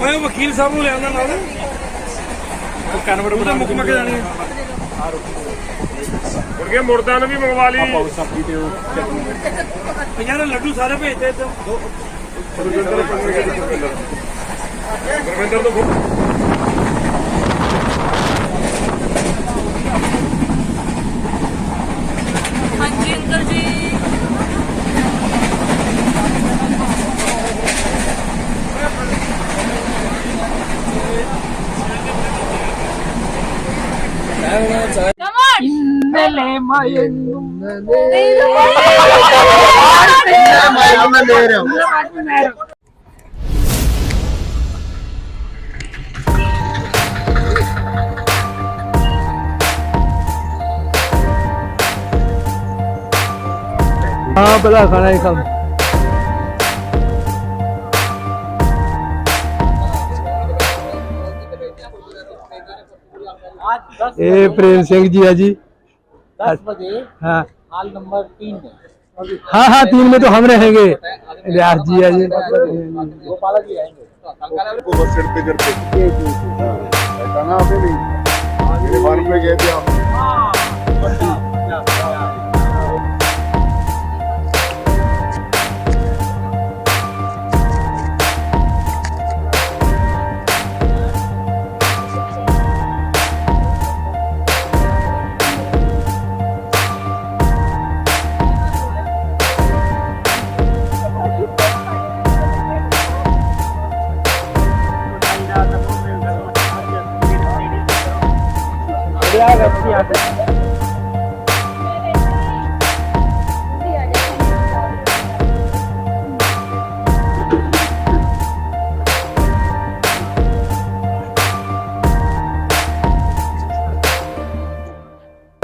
ਓਏ ਵਕੀਲ ਸਾਹਿਬ ਨੂੰ ਲਿਆਉਂਦਾ ਨਾਲ। ਉਹ ਕਨਵਰਟ ਬਣਾ ਮੁੱਕ ਮੱਕ ਜਾਣੀ ਹੈ ਮੁਰਗੇ ਮੁਰਦਾਂ ਨੂੰ ਵੀ ਮੰਗਵਾ ਲਈ। ਪੰਜਾਹ ਦੇ ਲੱਡੂ ਸਾਰੇ ਭੇਜਦੇ ਤੇ ਗੁਰਵਿੰਦਰ ਤੋਂ ਹਾਂ ਬਲਾ ਖਾਣਾ ਹੀ ਕੰਮ ਇਹ ਪ੍ਰੇਮ ਸਿੰਘ ਜੀ ਆ ਜੀ। दस बजे हाँ। हाल नंबर तीन में हाँ हाँ तीन में तो हम रहेंगे। रियाज जी है जी गोपाला जी आएँगे भी मेरे में गए थे आप।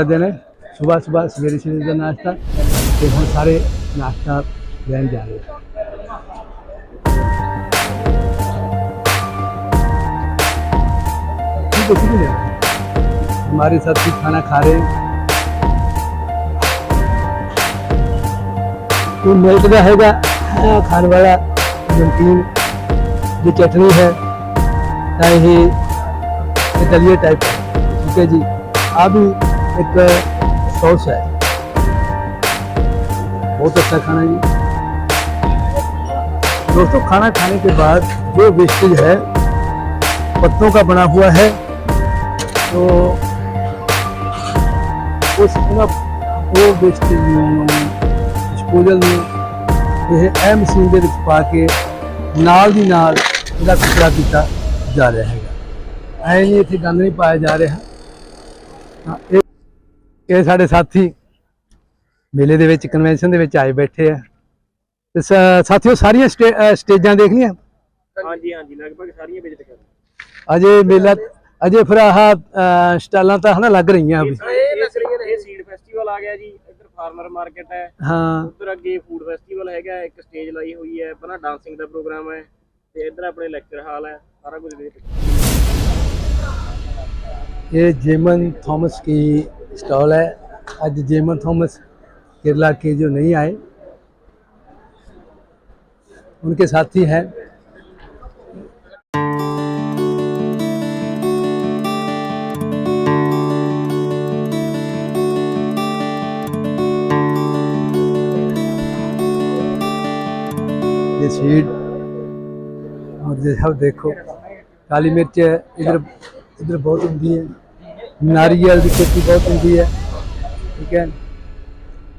नाश्ता देना है सुबह सुबह सवेरे सवेरे का नाश्ता, फिर हम सारे नाश्ता लेने जा रहे हैं। कुछ भी नहीं हमारे साथ भी खाना खा रहे हैं। तो मिल्क रहेगा हाँ, खाने वाला नमकीन, जो चटनी है, चाहे ही इटलिया टाइप है। ठीक है जी। आप भी एक सॉस है बहुत अच्छा खाना जी दोस्तों खाना खाने के बाद जो वेस्टेज है पत्तों का बना हुआ है तो उस ना वो वेस्टेज ਡਿਸਪੋਜ਼ਲ ਨੂੰ ਇਹ ਐ ਮਸ਼ੀਨ ਦੇ ਵਿੱਚ ਪਾ ਕੇ ਨਾਲ ਦੀ ਨਾਲ ਇਹਦਾ ਕਚਰਾ ਕੀਤਾ ਜਾ ਰਿਹਾ ਹੈਗਾ ਐ ਨਹੀਂ ਇੱਥੇ ਗੰਦ ਨਹੀਂ ਪਾਇਆ ਜਾ ਰਿਹਾ ਹਾਂ, ਇਹ ਇਹ ਸਾਡੇ ਸਾਥੀ ਮੇਲੇ ਦੇ ਵਿੱਚ ਕਨਵੈਨਸ਼ਨ ਦੇ ਵਿੱਚ ਆਏ ਬੈਠੇ ਆ। ਤੇ ਸਾਥੀਓ ਸਾਰੀਆਂ ਸਟੇਜਾਂ ਦੇਖ ਲੀਆਂ ਹਾਂਜੀ ਹਾਂਜੀ ਲਗਭਗ ਸਾਰੀਆਂ ਵਿਜ਼ਿਟ ਕਰ ਅਜੇ ਮੇਲਾ ਅਜੇ ਫਿਰ ਆਹ ਸਟਾਲਾਂ ਤਾਂ ਹਨਾ ਲੱਗ ਰਹੀਆਂ ਆ ਗਿਆ ਮਾਰਕੀਟ ਹੈ। ਦਾ ਪ੍ਰੋਗਰਾਮ ਹੈ। ਸਾਰਾ ਕੁਝ ਇਹ ਜੇਮਨ ਥਾਮਸ ਕੀ स्टॉल है। आज जेमन थॉमस केरला के जो नहीं आए, उनके साथी हैं। स्वीट और देखो। काली मिर्च इधर इधर बहुत उमदी है। नारियल की खेती बहुत होती है ठीक है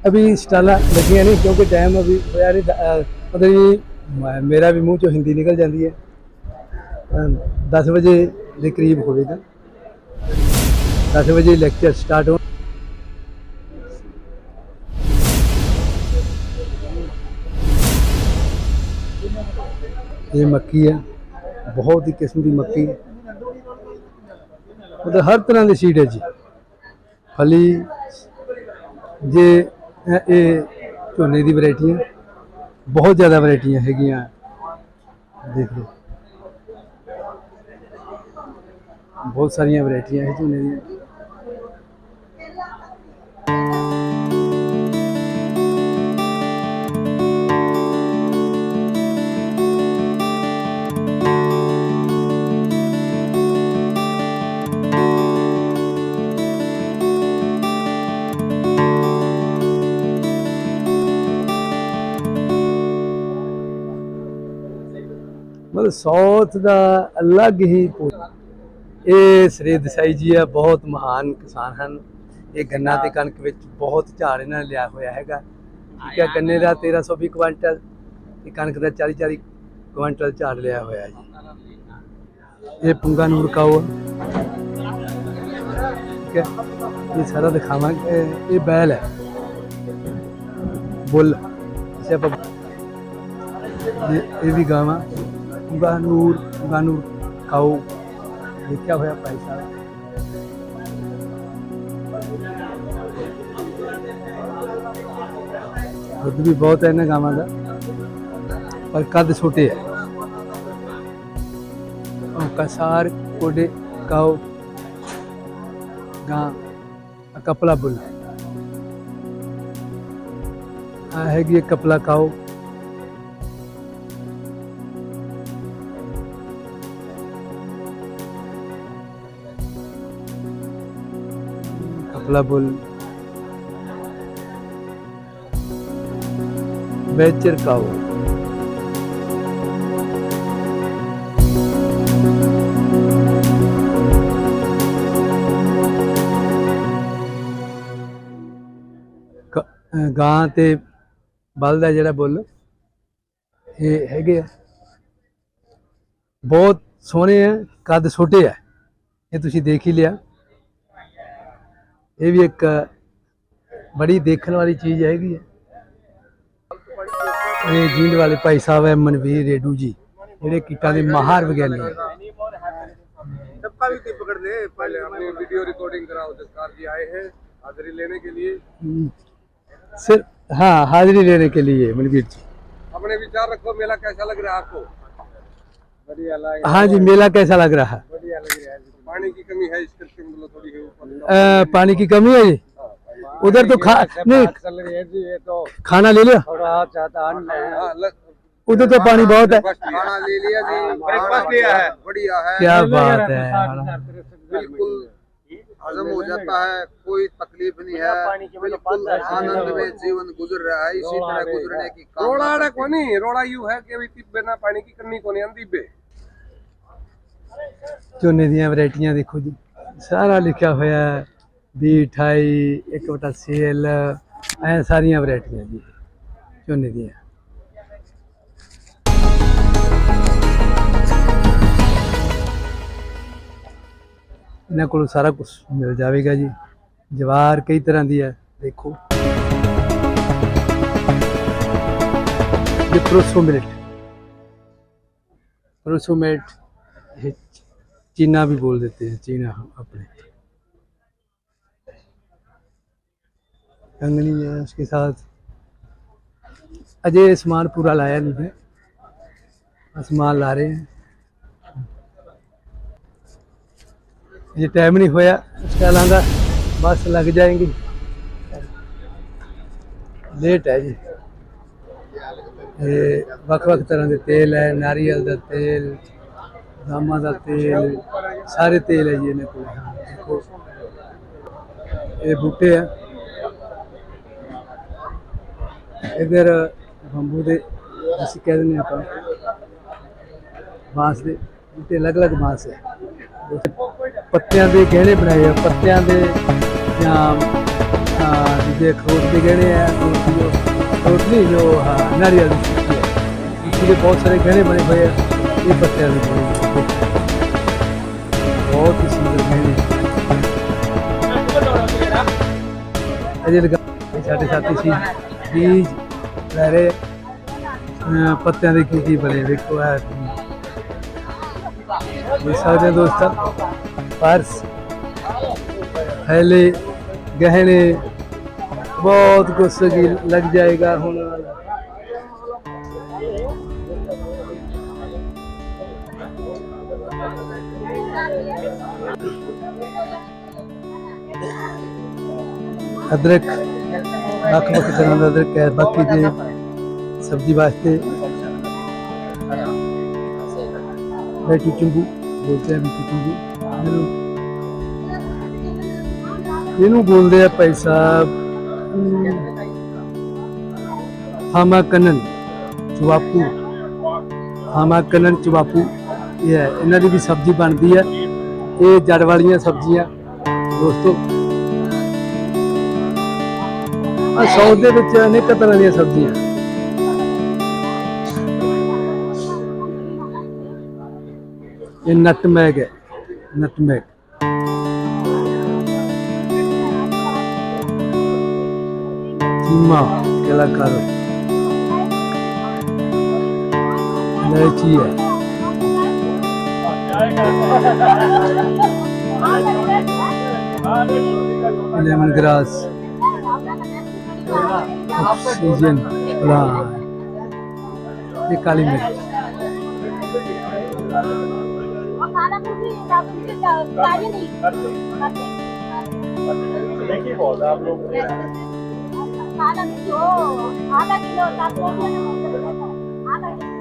अभी स्टाला लगिया नहीं क्योंकि टाइम अभी होया नहीं पता नहीं मेरा भी मुंह चो हिंदी निकल जाती है दस बजे के करीब होगा दस बजे लेक्चर स्टार्ट हो ये मक्की है बहुत ही किस्म की मक्की है ਮਤਲਬ ਹਰ ਤਰ੍ਹਾਂ ਦੀ ਸੀਡ ਹੈ ਜੀ। ਫਲੀ, ਜੇ ਇਹ- ਝੋਨੇ ਦੀ ਵੈਰਾਈਟੀਆਂ ਬਹੁਤ ਜ਼ਿਆਦਾ ਵੈਰਾਈਟੀਆਂ ਹੈਗੀਆਂ। ਦੇਖ ਲਓ। ਬਹੁਤ ਸਾਰੀਆਂ ਵੈਰਾਈਟੀਆਂ ਹੈ ਝੋਨੇ ਦੀਆਂ। ਮਤਲਬ ਸਾਊਥ ਦਾ ਅਲੱਗ ਹੀ ਇਹ ਸ੍ਰੀ ਦਸਾਈ ਜੀ ਆ, ਬਹੁਤ ਮਹਾਨ ਕਿਸਾਨ ਹਨ। ਇਹ ਗੰਨਾ ਤੇ ਕਣਕ ਵਿੱਚ ਬਹੁਤ ਝਾੜ ਇਹਨਾਂ ਨੇ ਲਿਆ ਹੋਇਆ ਹੈਗਾ। ਠੀਕ ਹੈ, ਗੰਨੇ ਦਾ 1320 ਕੁਇੰਟਲ ਤੇ ਕਣਕ ਦਾ 40 40 ਕੁਇੰਟਲ ਝਾੜ ਲਿਆ ਹੋਇਆ ਜੀ। ਇਹ ਪੁੰਗਾ ਨੂਰ ਕਾਓ ਠੀਕ ਹੈ ਇਹ ਸਾਰਾ ਦਿਖਾਵਾਂਗੇ। ਇਹ- ਬੈਲ ਹੈ। ਬੁੱਲ। ਇਸੇ ਇਹ ਵੀ ਗਾਵਾਂ। ਪੁੰਗਾ ਨੂਰ ਪੁੰਗਾ ਨੂਰ ਕਾਓ ਲਿਖਿਆ ਹੋਇਆ ਭਾਈ ਸਾਹਿਬ। ਦੁੱਧ ਵੀ ਬਹੁਤ ਹੈ ਇਹਨਾਂ ਗਾਵਾਂ ਦਾ। ਪਰ ਕੱਦ ਛੋਟੇ ਹੈ। ਉਹ ਕਸਾਰ ਕੋਡੇ ਕਾਓ ਗਾਂ ਆਹ ਕਪਲਾ ਬੁੱਲ। ਆ ਹੈਗੀ ਹੈ ਕਪਲਾ ਕਾਓ labul. Metir Kavur. ਗਾਂ ਤੇ ਬਲ ਦਾ ਜਿਹੜਾ ਬੁੱਲ, ਇਹ ਹੈਗੇ ਆ। ਬਹੁਤ ਸੋਹਣੇ ਆ, ਕੱਦ ਛੋਟੇ ਆ। ਇਹ ਤੁਸੀਂ ਦੇਖ ਹੀ ਲਿਆ। ਇਹ ਵੀ ਇੱਕ ਬੜੀ ਦੇਖਣ ਵਾਲੀ ਚੀਜ਼ ਹੈਗੀ ਹੈ ਇਹ ਜੀਂਦ ਵਾਲੇ ਭਾਈ ਸਾਹਿਬ ਹੈ ਮਨਵੀਰ ਰੇਡੂ ਜੀ ਜਿਹੜੇ ਕੀਟਾਂ ਦੇ ਮਾਹਰ ਵਿਗਿਆਨੀ ਹੈ सबका भी पकड़ ले पहले हमने वीडियो रिकॉर्डिंग कराओ दस्तार जी आए हैं हाजिरी लेने के लिए हम्म, सिर्फ हाँ हाजिरी लेने के लिए मलवीर जी अपने विचार रखो मेला कैसा लग रहा है आपको बढ़िया लग हाँ जी मेला कैसा लग रहा है बढ़िया लग रहा है पानी की कमी है इस करके मतलब थोड़ी है ऊपर अ, पानी की कमी है जी उधर तो खा नहीं चल रही है जी ये तो खाना ले लिया थोड़ा ज्यादा अन्न है हाँ, ल- उधर तो पानी बहुत है खाना ले लिया जी ब्रेकफास्ट लिया है बढ़िया है क्या बात है यार। बिल्कुल हजम हो जाता है कोई तकलीफ नहीं है बिल्कुल आनंद में जीवन गुजर रहा है इसी तरह गुजरने की रोड़ा आड़ा कोनी रोड़ा यू है कि भी तिब्बे ना पानी की करनी कोनी आंदी बे ਝੋਨੇ ਦੀਆਂ ਵੈਰਾਈਟੀਆਂ ਦੇਖੋ ਜੀ। ਸਾਰਾ ਲਿਖਿਆ ਹੋਇਆ ਹੈ। ਇੱਕ ਵਟਾ ਸੇਲ ਐ ਸਾਰੀਆਂ ਵੈਰਾਈਟੀਆਂ ਜੀ ਝੋਨੇ ਦੀਆਂ। ਇਹਨਾਂ ਕੋਲ ਸਾਰਾ ਕੁਝ ਮਿਲ ਜਾਵੇਗਾ ਜੀ। ਜਵਾਰ ਕਈ ਤਰ੍ਹਾਂ ਦੀ ਹੈ, ਦੇਖੋ। ਇਹ ਪ੍ਰੋਸੋਮੇਟ ਪ੍ਰੋਸੋਮੇਟ चीना भी बोल देते हैं चीना हम अपने कंगनी है उसके साथ अजय सामान पूरा लाया नहीं है सामान ला रहे हैं ये टाइम नहीं होया उसका लांगा बस लग जाएंगी लेट है जी ਇਹ ਵੱਖ-ਵੱਖ ਤਰ੍ਹਾਂ ਦੇ ਤੇਲ ਹੈ ਨਾਰੀਅਲ ਦਾ ਤੇਲ ਦਾਮਾ ਦਾ ਤੇਲ, ਸਾਰੇ ਤੇਲ ਹੈ ਜੀ ਇਹਨੇ ਕੋਲ। ਇਹ ਬੂਟੇ ਆ। ਇਧਰ ਬੰਬੂ ਦੇ, ਅਸੀਂ ਕਹਿ ਦਿੰਦੇ ਆਪਾਂ, ਬਾਂਸ ਦੇ ਬੂਟੇ, ਅਲੱਗ-ਅਲੱਗ ਬਾਂਸ ਹੈ। ਪੱਤਿਆਂ ਦੇ ਗਹਿਣੇ ਬਣਾਏ ਆ, ਪੱਤਿਆਂ ਦੇ ਜਾਂ ਜਿਹਦੇ ਖੋਟ ਦੇ ਗਹਿਣੇ ਆ ਟੋਟਲੀ ਜੋ ਨਾਰੀਅਲ ਦੀ ਹੈ। ਦੇ ਬਹੁਤ ਸਾਰੇ ਗਹਿਣੇ ਬਣੇ ਹੋਏ ਆ, ਇਹ ਪੱਤਿਆਂ ਦੇ बहुत ही सुंदर महल अजय साढ़े सात बीज लहरे अं, पत्तियाँ देखी की बने, देखो है सारे दोस्त पर्स थैले गहने, बहुत कुछ लग जाएगा होने वाला। ਅਦਰਕ, ਵੱਖ ਵੱਖ ਤਰ੍ਹਾਂ ਦਾ ਅਦਰਕ ਹੈ। ਬਾਕੀ ਦੇ ਸਬਜ਼ੀ ਵਾਸਤੇ ਬੈਠੂ ਚੁੰਗੂ ਬੋਲਦੇ ਆ ਬੈਠੂ ਚੁੰਗੂ। ਇਹਨੂੰ ਇਹਨੂੰ ਬੋਲਦੇ ਆ ਭਾਈ ਸਾਹਿਬ ਹਾਮਾ ਕਨਨ ਚਵਾਪੂ। ਹਾਮਾ ਕਨਨ ਚਵਾਪੂ, ਇਹ ਇਹਨਾਂ ਦੀ ਵੀ ਸਬਜ਼ੀ ਬਣਦੀ ਹੈ। ਇਹ ਜੜ ਵਾਲੀਆਂ ਸਬਜ਼ੀਆਂ। ਦੋਸਤੋ ਆ ਸਾਊਥ ਦੇ ਵਿੱਚ ਅਨੇਕ ਤਰ੍ਹਾਂ ਦੀਆਂ ਸਬਜ਼ੀਆਂ। ਇਹ ਨਟਮੈਗ ਹੈ, ਨਟਮੈਗ। ਕੀਮਾ, ਕਲਾਕਾਰ। ਇਲਾਇਚੀ ਹੈ। लेमन ग्रास ऑक्सीजन प्लांट ये काली मिर्च खाना भी कार्य नहीं करते देखिए बहुत आप लोग खाना भी जो आधा किलो सात सौ आधा किलो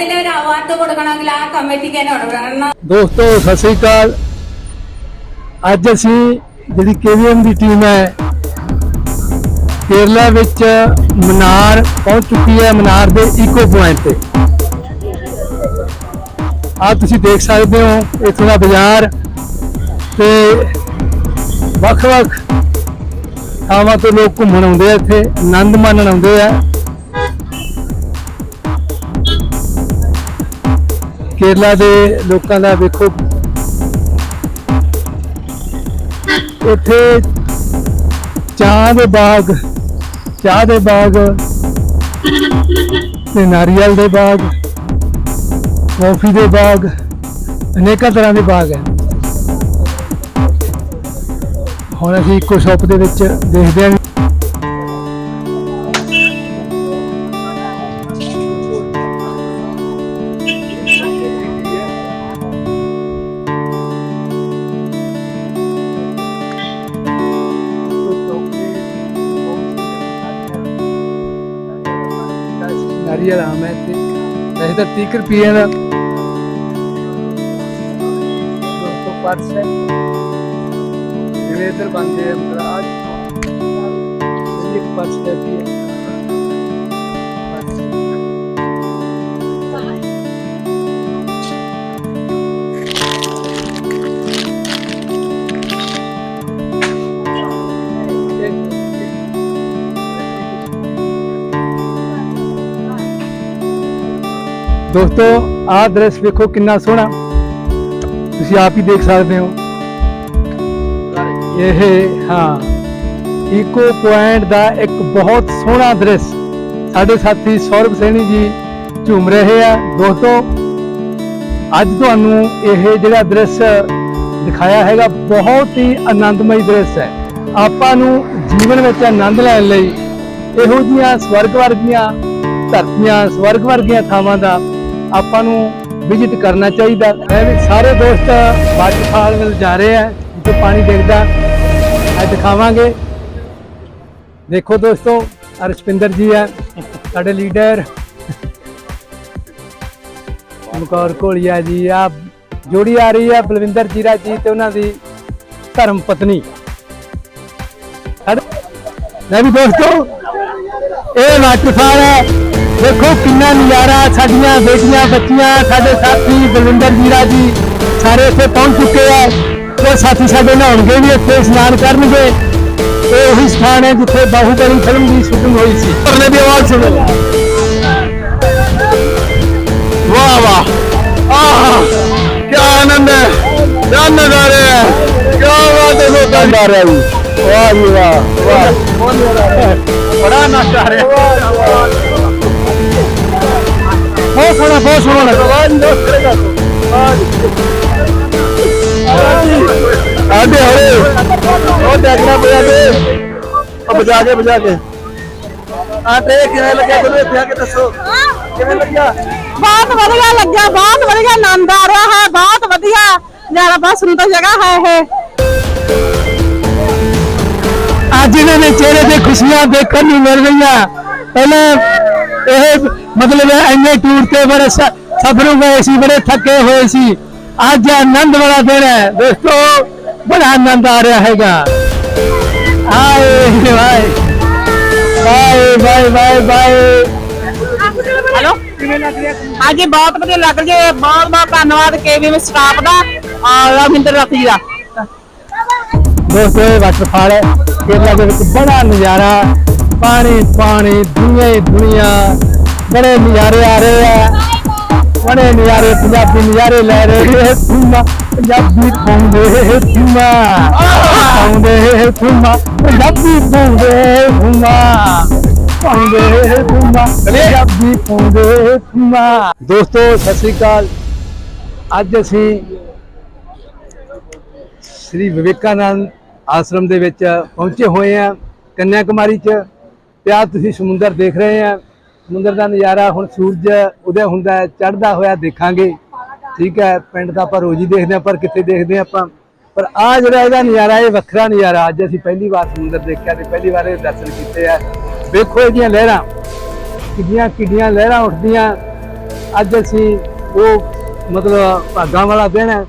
കേരളത്തിലെ ഒരു അവാർഡ് കൊടുക്കണമെങ്കിൽ ആ കമ്മിറ്റിക്ക് തന്നെ കൊടുക്കണം കാരണം ਦੋਸਤੋ ਸਤਿ ਸ੍ਰੀ ਅਕਾਲ ਅੱਜ ਅਸੀਂ ਜਿਹੜੀ ਕੇਵੀਐਮ ਦੀ ਟੀਮ ਹੈ ਕੇਰਲਾ ਵਿੱਚ ਮਨਾਰ ਪਹੁੰਚ ਚੁੱਕੀ ਹੈ ਮਨਾਰ ਦੇ ਇਕੋ ਪੁਆਇੰਟ ਤੇ ਆ ਤੁਸੀਂ ਦੇਖ ਸਕਦੇ ਹੋ ਇੱਥੋਂ ਦਾ ਬਾਜ਼ਾਰ ਤੇ ਵੱਖ-ਵੱਖ ਥਾਵਾਂ ਤੋਂ ਲੋਕ ਘੁੰਮਣ ਆਉਂਦੇ ਆ ਇੱਥੇ ਆਨੰਦ ਮਾਣਨ ਆਉਂਦੇ ਆ ਕੇਰਲਾ ਦੇ ਲੋਕਾਂ ਦਾ ਵੇਖੋ। ਇੱਥੇ ਚਾਹ ਦੇ ਬਾਗ, ਚਾਹ ਦੇ ਬਾਗ ਤੇ ਨਾਰੀਅਲ ਦੇ ਬਾਗ, ਕੌਫੀ ਦੇ ਬਾਗ, ਅਨੇਕਾਂ ਤਰ੍ਹਾਂ ਦੇ ਬਾਗ ਹੈ ਹੁਣ ਅਸੀਂ ਇੱਕੋ ਸ਼ਾਪ ਦੇ ਵਿੱਚ ਦੇਖਦੇ ਹਾਂ। ਵੈਸੇ ਤਾਂ 30 ਕੁ ਰੁਪਏ ਦਾ 200 ਪਰਸੈਂਟ ਜਿਵੇਂ ਇੱਧਰ ਬੰਦੇ ਆ ਮਤਲਬ ਦੋਸਤੋ, ਆਹ ਦ੍ਰਿਸ਼ ਵੇਖੋ ਕਿੰਨਾ ਸੋਹਣਾ। ਤੁਸੀਂ ਆਪ ਹੀ ਦੇਖ ਸਕਦੇ ਹੋ। ਇਹ, ਹਾਂ ਇਕੋ ਪੁਆਇੰਟ ਦਾ ਇੱਕ ਬਹੁਤ ਸੋਹਣਾ ਦ੍ਰਿਸ਼। ਸਾਡੇ ਸਾਥੀ ਸੌਰਭ ਸੈਣੀ ਜੀ ਝੂਮ ਰਹੇ ਆ। ਦੋਸਤੋ, ਅੱਜ ਤੁਹਾਨੂੰ ਇਹ ਜਿਹੜਾ ਦ੍ਰਿਸ਼ ਦਿਖਾਇਆ ਹੈਗਾ, ਬਹੁਤ ਹੀ ਆਨੰਦਮਈ ਦ੍ਰਿਸ਼ ਹੈ। ਆਪਾਂ ਨੂੰ ਜੀਵਨ ਵਿੱਚ ਆਨੰਦ ਲੈਣ ਲਈ ਇਹੋ ਜੀਆਂ ਸਵਰਗ ਵਰਗੀਆਂ, ਧਰਤੀਆਂ, ਸਵਰਗ ਵਰਗੀਆਂ ਥਾਵਾਂ ਦਾ ਆਪਾਂ ਨੂੰ ਵਿਜ਼ਿਟ ਕਰਨਾ ਚਾਹੀਦਾ। ਮੈਂ ਵੀ ਸਾਰੇ ਦੋਸਤ ਵਾਟਰਫਾਲ ਵੱਲ ਜਾ ਰਹੇ ਆ ਜਿੱਥੇ ਪਾਣੀ ਡਿੱਗਦਾ, ਅੱਜ ਦਿਖਾਵਾਂਗੇ। ਦੇਖੋ ਦੋਸਤੋ ਅਰਸ਼ਪਿੰਦਰ ਜੀ ਆ, ਸਾਡੇ ਲੀਡਰ। ਚਮਕੌਰ ਘੋਲੀਆ ਜੀ ਆ, ਜੋੜੀ ਆ ਰਹੀ ਹੈ ਬਲਵਿੰਦਰ ਜੀਰਾ ਜੀ ਤੇ ਉਹਨਾਂ ਦੀ ਧਰਮ ਪਤਨੀ। ਲੈ ਵੀ ਦੋਸਤੋ, ਇਹ ਵਾਟਰਫਾਲ ਹੈ ਦੇਖੋ ਕਿੰਨਾ ਨਜ਼ਾਰਾ ਸਾਡੀਆਂ ਬੇਟੀਆਂ ਬੱਚੀਆਂ ਸਾਡੇ ਸਾਥੀ ਬਲਵਿੰਦਰ ਜੀਰਾ ਜੀ ਸਾਰੇ ਇੱਥੇ ਪਹੁੰਚ ਚੁੱਕੇ ਆ। ਤੇ ਸਾਥੀ ਸਾਡੇ ਨਹਾਉਣਗੇ ਵੀ ਇੱਥੇ ਇਸ਼ਨਾਨ ਕਰਨਗੇ। ਇਹ ਉਹੀ ਸਥਾਨ ਹੈ ਜਿੱਥੇ ਬਾਹੂਬਲੀ ਫਿਲਮ ਦੀ ਸ਼ੂਟਿੰਗ ਹੋਈ ਸੀ। ਪਰਨੇ ਦੀ ਆਵਾਜ਼ ਸੁਣੋ। ਵਾਹ ਵਾਹ। ਆਹ ਕੀ ਆਨੰਦ ਹੈ। ਕੀ ਨਜ਼ਾਰੇ ਹੈ। ਕੀ ਬਾਤ ਹੈ ਸੋਤਾ ਜਾ ਰਿਹਾ ਜੀ। ਵਾਹ ਜੀ ਵਾਹ ਵਾਹ। ਬੜਾ ਨਜ਼ਾਰਾ ਰਿਹਾ ਬਹੁਤ ਸੋਹਣਾ ਬਹੁਤ ਸੋਹਣਾ ਕਰੇਗਾ ਆਦੇ ਹੋਰੇ ਉਹ ਦੇਖਣਾ ਪਿਆ ਤੇ। ਉਹ ਬਜਾ ਕੇ ਬਜਾ ਕੇ। ਆ ਤੇ ਕਿਵੇਂ ਲੱਗਿਆ ਤੁਹਾਨੂੰ ਇੱਥੇ ਆ ਕੇ ਦੱਸੋ? ਕਿਵੇਂ ਲੱਗਿਆ? ਬਹੁਤ ਵਧੀਆ ਲੱਗਿਆ ਬਹੁਤ ਵਧੀਆ ਆਨੰਦ ਆ ਰਿਹਾ ਹੈ ਬਹੁਤ ਵਧੀਆ। ਜ਼ਿਆਦਾ ਬਹੁਤ ਸੁੰਦਰ ਜਗ੍ਹਾ ਹੈ ਇਹ। ਅੱਜ ਇਹਨਾਂ ਦੇ ਚਿਹਰੇ ਤੇ ਖੁਸ਼ੀਆਂ ਦੇਖਣ ਨੂੰ ਮਿਲ ਰਹੀਆਂ। ਪਹਿਲਾਂ ਇਹ ਮਤਲਬ ਇੰਨੇ ਟੂਰ ਤੇ ਬੜੇ ਸਫ਼ਰੋਂ ਗਏ ਸੀ ਬੜੇ ਥੱਕੇ ਹੋਏ ਸੀ। ਅੱਜ ਆਨੰਦ ਵਾਲਾ ਦਿਨ ਹੈ। ਦੋਸਤੋ ਬੜਾ ਆਨੰਦ ਆ ਰਿਹਾ ਹੈਗਾ। Hi bye bye bye bye bye hello? ਹਾਂਜੀ ਬਹੁਤ ਵਧੀਆ ਲੱਗ ਰਿਹਾ ਹੈ। ਬਹੁਤ ਬਹੁਤ ਧੰਨਵਾਦ ਕੇਵੀਐਮ ਸਟਾਫ ਦਾ ਰਵਿੰਦਰ ਰੱਖ ਜੀ ਦਾ। ਦੋਸਤੋ ਇਹ ਵਾਟਰਫਾਲ ਹੈ। ਕੇਰਲਾ ਦੇ ਵਿੱਚ ਬੜਾ ਨਜ਼ਾਰਾ। ਪਾਣੀ ਪਾਣੀ ਦੁਨੀਆ ਦੁਨੀਆ। ਬੜੇ ਨਜ਼ਾਰੇ ਆ ਰਹੇ ਆ। ਬੜੇ ਨਜ਼ਾਰੇ, ਪੰਜਾਬੀ ਨਜ਼ਾਰੇ ਲੈ ਰਹੇ ਤੁਮਾ ਪੰਜਾਬੀ ਪਾਉਂਦੇ ਤੁਮਾ ਪਾਉਂਦੇ ਤੁਮਾ ਪੰਜਾਬੀ ਪਾਉਂਦੇ ਤੁਮਾ ਪਾਉਂਦੇ ਤੁਮਾ ਪੰਜਾਬੀ ਪਾਉਂਦੇ ਤੁਮਾ ਦੋਸਤੋ, ਸਤਿ ਸ੍ਰੀ ਅਕਾਲ। ਅੱਜ ਅਸੀਂ ਸ੍ਰੀ ਵਿਵੇਕਾਨੰਦ ਆਸ਼ਰਮ ਦੇ ਵਿੱਚ ਪਹੁੰਚੇ ਹੋਏ ਆ। ਕੰਨਿਆ ਕੁਮਾਰੀ ਚ। ਤੇ ਤੁਸੀਂ ਸਮੁੰਦਰ ਦੇਖ ਰਹੇ ਆ। ਸਮੁੰਦਰ ਦਾ ਨਜ਼ਾਰਾ ਹੁਣ ਸੂਰਜ ਉਦੈ ਹੁੰਦਾ ਹੈ, ਚੜ੍ਹਦਾ ਹੋਇਆ ਦੇਖਾਂਗੇ। ਠੀਕ ਹੈ, ਪਿੰਡ ਦਾ ਆਪਾਂ ਰੋਜ਼ ਹੀ ਦੇਖਦੇ ਆ ਪਰ ਕਿੱਥੇ ਦੇਖਦੇ ਆ ਆਪਾਂ। ਪਰ ਆ ਜਿਹੜਾ ਇਹਦਾ ਨਜ਼ਾਰਾ, ਇਹ ਵੱਖਰਾ ਨਜ਼ਾਰਾ, ਅੱਜ ਅਸੀਂ ਪਹਿਲੀ ਵਾਰ ਸਮੁੰਦਰ ਦੇਖਿਆ ਤੇ ਪਹਿਲੀ ਵਾਰ ਇਹ ਦਰਸ਼ਨ ਕੀਤੇ ਆ। ਵੇਖੋ ਇਹਦੀਆਂ ਲਹਿਰਾਂ ਕਿੰਨੀਆਂ ਕਿੰਨੀਆਂ ਲਹਿਰਾਂ ਉੱਠਦੀਆਂ। ਅੱਜ ਅਸੀਂ ਉਹ ਮਤਲਬ ਭਾਗਾਂ ਵਾਲਾ ਦਿਨ ਹੈ,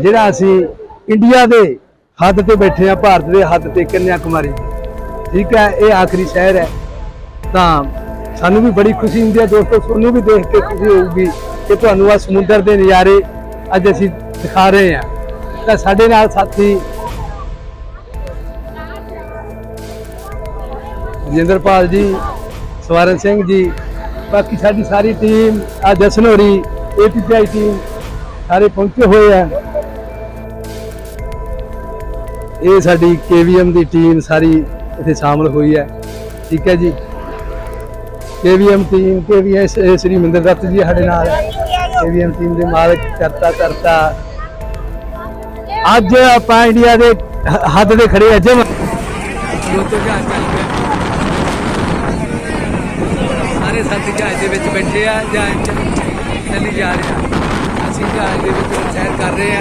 ਜਿਹੜਾ ਅਸੀਂ ਇੰਡੀਆ ਦੇ ਹੱਦ ਤੇ ਬੈਠੇ ਆ ਭਾਰਤ ਦੇ ਹੱਦ ਤੇ ਕੰਨਿਆ ਕੁਮਾਰੀ ਠੀਕ ਹੈ, ਇਹ ਆਖਰੀ ਸ਼ਹਿਰ ਹੈ। ਤਾਂ ਸਾਨੂੰ ਵੀ ਬੜੀ ਖੁਸ਼ੀ ਹੁੰਦੀ ਹੈ ਦੋਸਤੋ, ਤੁਹਾਨੂੰ ਵੀ ਦੇਖ ਕੇ ਖੁਸ਼ੀ ਹੋਊਗੀ ਕਿ ਤੁਹਾਨੂੰ ਆ ਸਮੁੰਦਰ ਦੇ ਨਜ਼ਾਰੇ ਅੱਜ ਅਸੀਂ ਦਿਖਾ ਰਹੇ ਹਾਂ। ਤਾਂ ਸਾਡੇ ਨਾਲ ਸਾਥੀ ਰਜਿੰਦਰਪਾਲ ਜੀ, ਸਵਾਰਨ ਸਿੰਘ ਜੀ, ਬਾਕੀ ਸਾਡੀ ਸਾਰੀ ਟੀਮ ਆ ਜਸ਼ਨ ਹੋਰੀ ਏਪੀਆਈ ਟੀਮ ਸਾਰੇ ਪਹੁੰਚੇ ਹੋਏ ਆ। ਇਹ ਸਾਡੀ ਕੇਵੀਐਮ ਦੀ ਟੀਮ ਸਾਰੀ ਇੱਥੇ ਸ਼ਾਮਲ ਹੋਈ ਹੈ। ਠੀਕ ਹੈ ਜੀ। KVM team KVM Shri Mahinder Dutt ji ਸਾਡੇ ਨਾਲ। ਕੇਵੀਐਮ ਟੀਮ ਦੇ ਮਾਲਕ ਕਰਤਾ ਕਰਤਾ। ਅੱਜ ਆਪਾਂ ਇੰਡੀਆ ਦੇ ਹੱਦ ਤੇ ਖੜੇ ਅੱਜ ਸਾਰੇ ਸਾਥੀ ਜਹਾਜ਼ ਦੇ ਵਿੱਚ ਬੈਠੇ ਆ, ਜਹਾਜ਼ ਚੱਲੀ ਜਾ ਰਹੇ ਅਸੀਂ ਜਹਾਜ਼ ਦੇ ਵਿੱਚ ਸੈਰ ਕਰ ਰਹੇ ਆ।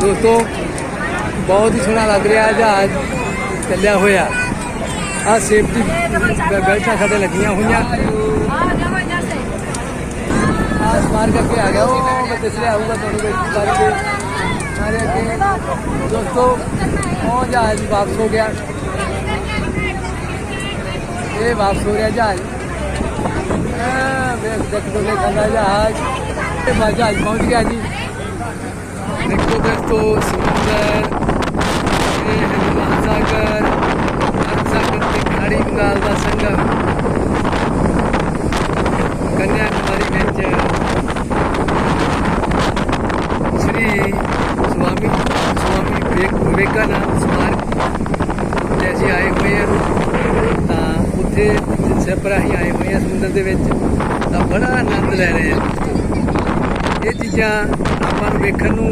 ਦੋਸਤੋ, ਬਹੁਤ ਹੀ ਸੋਹਣਾ ਲੱਗ ਰਿਹਾ ਜਹਾਜ਼ ਚੱਲਿਆ ਹੋਇਆ। ਆ ਸੇਫਟੀ ਬੈਲਟਾਂ ਸਾਡੇ ਲੱਗੀਆਂ ਹੋਈਆਂ। ਆ ਸਮਾਰ ਕਰਕੇ ਆ ਗਿਆ ਉਹ, ਮੈਂ ਦਿਸ ਆਊਗਾ ਤੁਹਾਨੂੰ ਬੈਠੀ ਕਰਕੇ ਸਾਰੇ ਅੱਗੇ। ਦੋਸਤੋ, ਉਹ ਜਹਾਜ਼ ਵਾਪਸ ਹੋ ਗਿਆ। ਇਹ ਵਾਪਸ ਹੋ ਰਿਹਾ ਜਹਾਜ਼। ਆ, ਵੇਖ, ਦੇਖ ਦੋ ਨੇ ਕਹਿੰਦਾ ਜਹਾਜ਼। ਇਹ ਮਾ ਜਹਾਜ਼ ਪਹੁੰਚ ਗਿਆ ਜੀ। ਦੇਖੋ ਦੋਸਤੋ ਸਮੁੰਦਰ ਇਹ ਹੈ ਮਹਾਸਾਗਰ ਮਹਾਸਾਗਰ ਬੰਗਾਲ ਦਾ ਸੰਗਮ। ਕੰਨਿਆ ਕੁਮਾਰੀ ਵਿੱਚ ਸ਼੍ਰੀ ਸਵਾਮੀ ਸਵਾਮੀ ਵਿਵੇਕ ਵਿਵੇਕਾਨੰਦ ਸਮਾਰਕ ਤੇ ਅਸੀਂ ਆਏ ਹੋਏ ਹਾਂ ਤਾਂ ਉੱਥੇ ਸੇਪਰਾ ਹੀ ਆਏ ਹੋਏ ਹਾਂ ਸਮੁੰਦਰ ਦੇ ਵਿੱਚ। ਤਾਂ ਬੜਾ ਆਨੰਦ ਲੈ ਰਹੇ ਹਾਂ। ਇਹ ਚੀਜ਼ਾਂ ਆਪਾਂ ਨੂੰ ਵੇਖਣ ਨੂੰ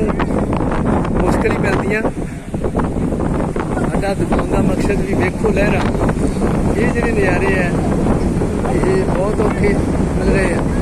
ਮੁਸ਼ਕਲ ਹੀ ਮਿਲਦੀਆਂ। ਸਾਡਾ ਦਿਖਾਉਣ ਦਾ ਮਕਸਦ ਵੀ ਵੇਖੋ ਲਹਿਰਾਂ। ਇਹ ਜਿਹੜੇ ਨਜ਼ਾਰੇ ਆ ਇਹ ਬਹੁਤ ਔਖੇ ਮਿਲ ਰਹੇ ਆ।